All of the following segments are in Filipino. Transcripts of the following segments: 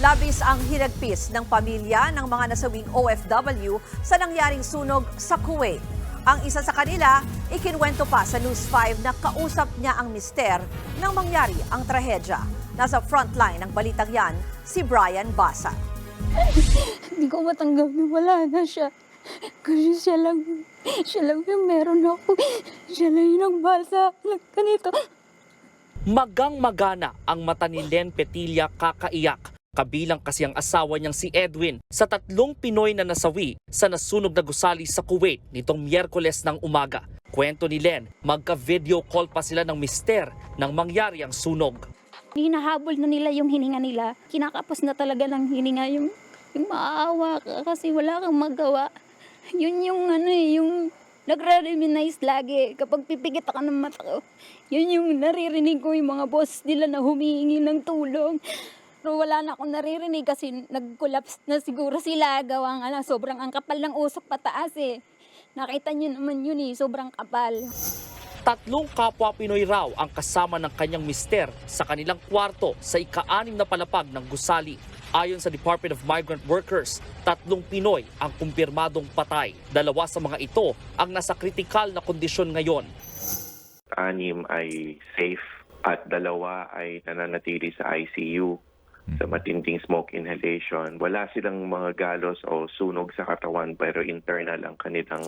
Labis ang hinagpis ng pamilya ng mga nasawing OFW sa nangyaring sunog sa Kuwait. Ang isa sa kanila, ikinwento pa sa News 5 na kausap niya ang mister nang mangyari ang trahedya. Nasa frontline ng balitang yan, si Brian Basa. Hindi ko matanggap na wala na siya. Kasi siya lang, siya lang yung meron ako. Siya lang yung nagmahal sa akin. ganito. Magang magana ang mata ni Len Petilla kakaiyak. Kabilang kasi ang asawa niyang si Edwin sa tatlong Pinoy na nasawi sa nasunog na gusali sa Kuwait nitong Miyerkules ng umaga. Kwento ni Len, magka-video call pa sila ng mister nang mangyari ang sunog. Hinahabol na nila yung hininga nila. Kinakapos na talaga ng hininga yung, yung maawa ka kasi wala kang magawa. Yun yung ano eh, yung nagre-reminisce lagi kapag pipigit ako ng mata ko. Yun yung naririnig ko yung mga boss nila na humihingi ng tulong. Pero wala na akong naririnig kasi nag-collapse na siguro sila. Gawang ala, sobrang ang kapal ng usok pataas eh. Nakita nyo naman yun eh, sobrang kapal. Tatlong kapwa Pinoy raw ang kasama ng kanyang mister sa kanilang kwarto sa ika-anim na palapag ng gusali. Ayon sa Department of Migrant Workers, tatlong Pinoy ang kumpirmadong patay. Dalawa sa mga ito ang nasa kritikal na kondisyon ngayon. anim ay safe at dalawa ay nananatili sa ICU sa matinding smoke inhalation. Wala silang mga galos o sunog sa katawan pero internal ang kanilang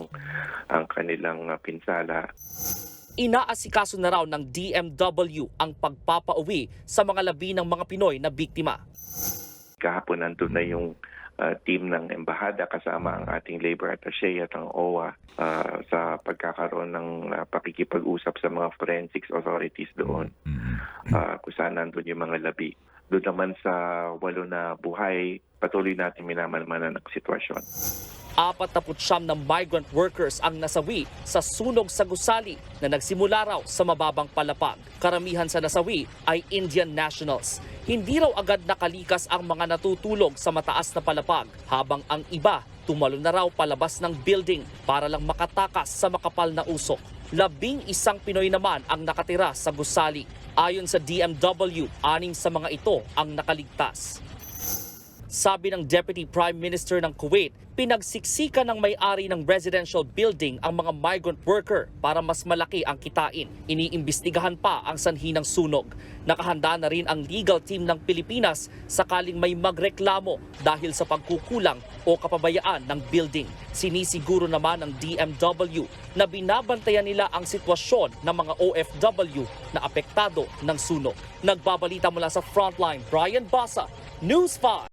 ang kanilang uh, pinsala. Inaasikaso na raw ng DMW ang pagpapauwi sa mga labi ng mga Pinoy na biktima. Kahapon nandun na yung uh, team ng embahada kasama ang ating labor attaché at ang OWA uh, sa pagkakaroon ng uh, pakikipag-usap sa mga forensics authorities doon uh, kung saan nandun yung mga labi. Doon naman sa walo na buhay, patuloy natin minamalmanan ang sitwasyon. 49 na migrant workers ang nasawi sa sunog sa gusali na nagsimula raw sa mababang palapag. Karamihan sa nasawi ay Indian nationals. Hindi raw agad nakalikas ang mga natutulog sa mataas na palapag habang ang iba tumalo na raw palabas ng building para lang makatakas sa makapal na usok. Labing isang Pinoy naman ang nakatira sa gusali. Ayon sa DMW, aning sa mga ito ang nakaligtas. Sabi ng Deputy Prime Minister ng Kuwait, pinagsiksikan ng may-ari ng residential building ang mga migrant worker para mas malaki ang kitain. Iniimbestigahan pa ang sanhi ng sunog. Nakahanda na rin ang legal team ng Pilipinas sakaling may magreklamo dahil sa pagkukulang o kapabayaan ng building. Sinisiguro naman ng DMW na binabantayan nila ang sitwasyon ng mga OFW na apektado ng sunog. Nagbabalita mula sa Frontline, Brian Basa, News 5.